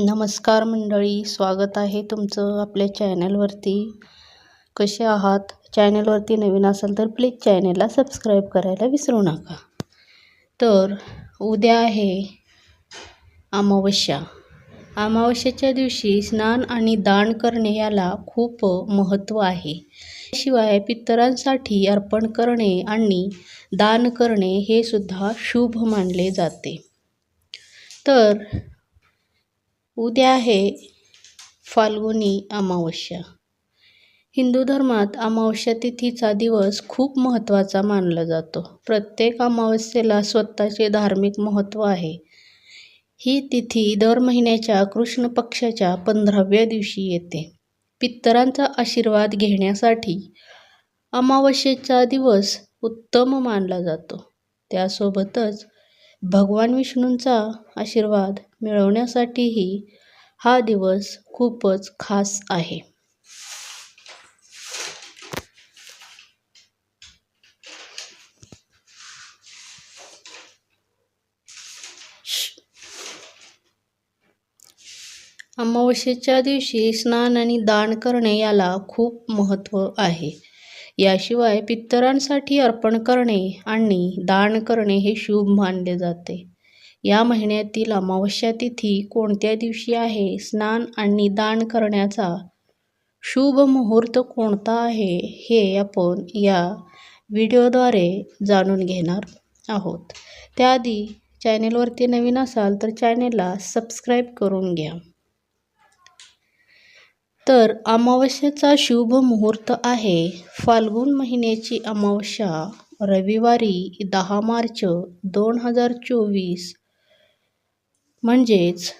नमस्कार मंडळी स्वागत आहे तुमचं आपल्या चॅनलवरती. कसे आहात? चॅनलवरती नवीन असाल तर प्लीज चॅनलला सबस्क्राईब करायला विसरू नका. तर उद्या आहे अमावस्या. अमावस्याच्या दिवशी स्नान आणि दान करणे याला खूप महत्त्व आहे. शिवाय पितरांसाठी अर्पण करणे आणि दान करणे हे सुद्धा शुभ मानले जाते. तर उद्या आहे फाल्गुनी अमावस्या. हिंदू धर्मात अमावस्या तिथीचा दिवस खूप महत्त्वाचा मानला जातो. प्रत्येक अमावस्येला स्वतःचे धार्मिक महत्त्व आहे. ही तिथी दर महिन्याच्या कृष्ण पक्षाच्या पंधराव्या दिवशी येते. पितरांचा आशीर्वाद घेण्यासाठी अमावस्येचा दिवस उत्तम मानला जातो. त्यासोबतच भगवान विष्णूंचा आशीर्वाद मिळवण्यासाठीही हा दिवस खूपच खास आहे. अमावस्येच्या दिवशी स्नान आणि दान करणे याला खूप महत्त्व आहे. याशिवाय पितरांसाठी अर्पण करणे आणि दान करणे हे शुभ मानले जाते. या महिन्यातील अमावस्या तिथी कोणत्या दिवशी आहे? स्नान आणि दान करण्याचा शुभ मुहूर्त कोणता आहे? हे आपण या व्हिडिओद्वारे जाणून घेणार आहोत. त्याआधी चॅनेलवरती नवीन असाल तर चॅनेलला सबस्क्राईब करून घ्या. तर अमावस्येचा शुभ मुहूर्त आहे. फाल्गुन महिन्याची अमावस्या रविवारी दहा मार्च दोन हजार चोवीस. म्हणजेच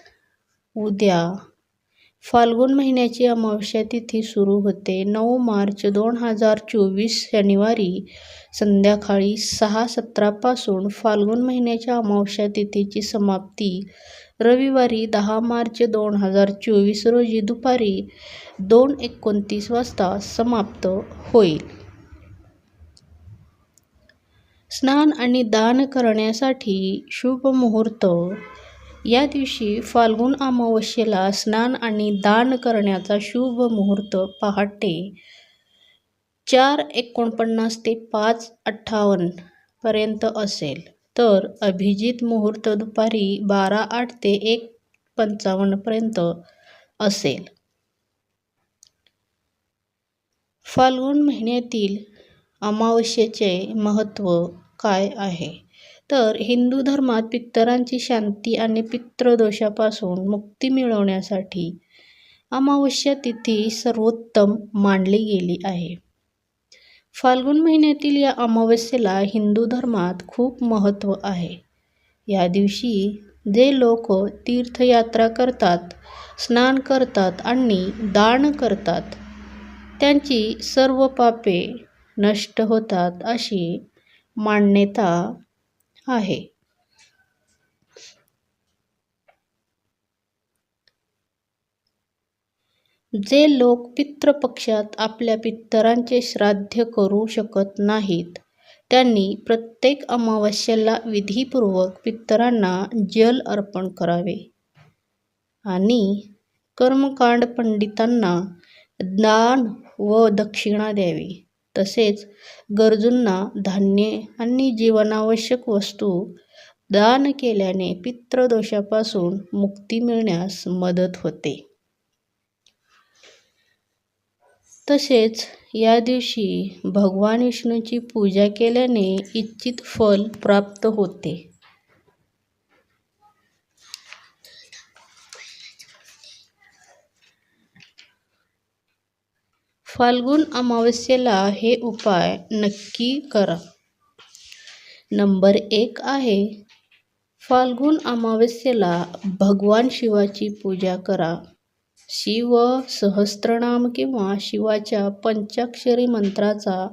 उद्या फाल्गुन महिन्याची अमावस्या तिथी सुरू होते. नऊ मार्च दोन हजार चोवीस शनिवारी संध्याकाळी सहा सतरापासून फाल्गुन महिन्याच्या अमावस्या तिथीची समाप्ती. रविवारी दहा मार्च दोन हजार चोवीस रोजी दुपारी दोन एकोणतीस वाजता समाप्त होईल. स्नान आणि दान करण्यासाठी शुभ मुहूर्त या दिवशी फाल्गुन अमावस्येला स्नान आणि दान करण्याचा शुभ मुहूर्त पहाटे चार एकोणपन्नास ते पाच अठ्ठावन्न पर्यंत असेल. तर अभिजित मुहूर्त दुपारी बारा आठ ते एक पंचावन्नपर्यंत असेल. फाल्गुन महिन्यातील अमावस्येचे महत्त्व काय आहे? तर हिंदू धर्मात पितरांची शांती आणि पितृदोषापासून मुक्ती मिळवण्यासाठी अमावस्या तिथी सर्वोत्तम मानली गेली आहे. फाल्गुन महिन्यातील या अमावस्येला हिंदू धर्मात खूप महत्त्व आहे. या दिवशी जे लोक तीर्थयात्रा करतात स्नान करतात आणि दान करतात त्यांची सर्व पापे नष्ट होतात अशी मान्यता आहे. जे लोक पितृपक्षात आपल्या पितरांचे श्राद्ध करू शकत नाहीत त्यांनी प्रत्येक अमावस्येला विधीपूर्वक पितरांना जल अर्पण करावे आणि कर्मकांड पंडितांना दान व दक्षिणा द्यावी. तसेच गरजूंना धान्ये आणि जीवनावश्यक वस्तू दान केल्याने पितृदोषापासून मुक्ती मिळण्यास मदत होते. तसेच या दिवशी भगवान विष्णूची पूजा केल्याने इच्छित फल प्राप्त होते. फाल्गुन अमावस्येला हे उपाय नक्की करा. नंबर एक आहे फाल्गुन अमावस्येला भगवान शिवाची पूजा करा. शिव सहस्त्रनाम किंवा शिवाच्या पंचाक्षरी मंत्राचा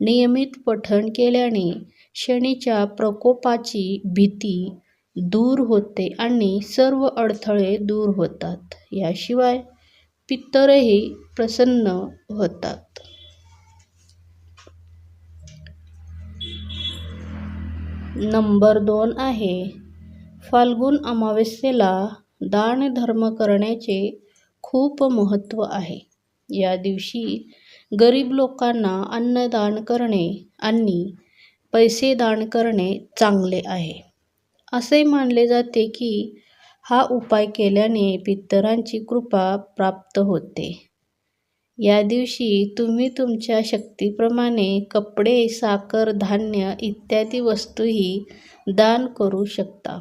नियमित पठण केल्याने शनीच्या प्रकोपाची भीती दूर होते आणि सर्व अडथळे दूर होतात. याशिवाय पितरही प्रसन्न होतात. नंबर दोन आहे फाल्गुन अमावस्येला दानधर्म करण्याचे खूप महत्त्व आहे. या दिवशी गरीब लोकांना अन्नदान करणे आणि पैसे दान करणे चांगले आहे. असे मानले जाते की हा उपाय केल्याने पितरांची कृपा प्राप्त होते. या दिवशी तुम्ही तुमच्या शक्तीप्रमाणे कपडे साखर धान्य इत्यादी वस्तूही दान करू शकता.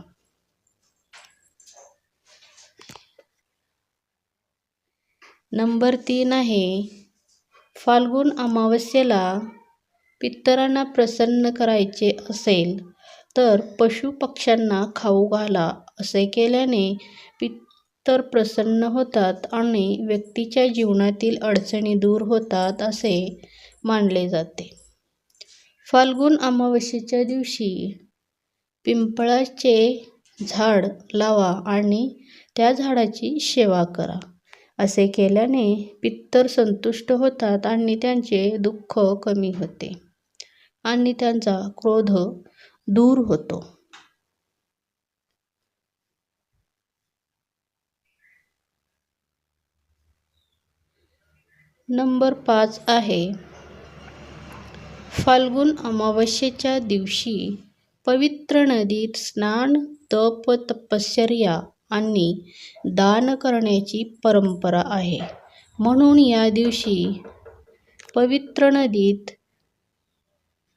नंबर तीन आहे फाल्गुन अमावस्येला पितरांना प्रसन्न करायचे असेल तर पशुपक्ष्यांना खाऊ घाला असे केल्याने पितर प्रसन्न होतात आणि व्यक्तीच्या जीवनातील अडचणी दूर होतात असे मानले जाते. फाल्गुन अमावस्येच्या दिवशी पिंपळाचे झाड लावा आणि त्या झाडाची सेवा करा असे केल्याने पित्तर संतुष्ट होतात आणि त्यांचे दुःख कमी होते आणि त्यांचा क्रोध दूर होतो. नंबर पाच आहे. फाल्गुन अमावस्येच्या दिवशी पवित्र नदीत स्नान तप तपश्चर्या आणि दान करण्याची परंपरा आहे. म्हणून या दिवशी पवित्र नदीत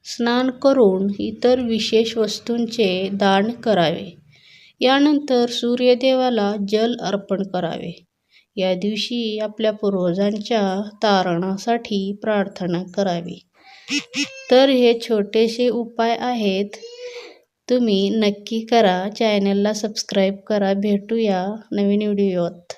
स्नान करून इतर विशेष वस्तूंचे दान करावे. यानंतर सूर्यदेवाला जल अर्पण करावे. या दिवशी आपल्या पूर्वजांच्या तारणासाठी प्रार्थना करावी. तर हे छोटेसे उपाय आहेत. तुम्ही नक्की करा. चॅनलला सबस्क्राईब करा. भेटूया नवीन व्हिडिओत.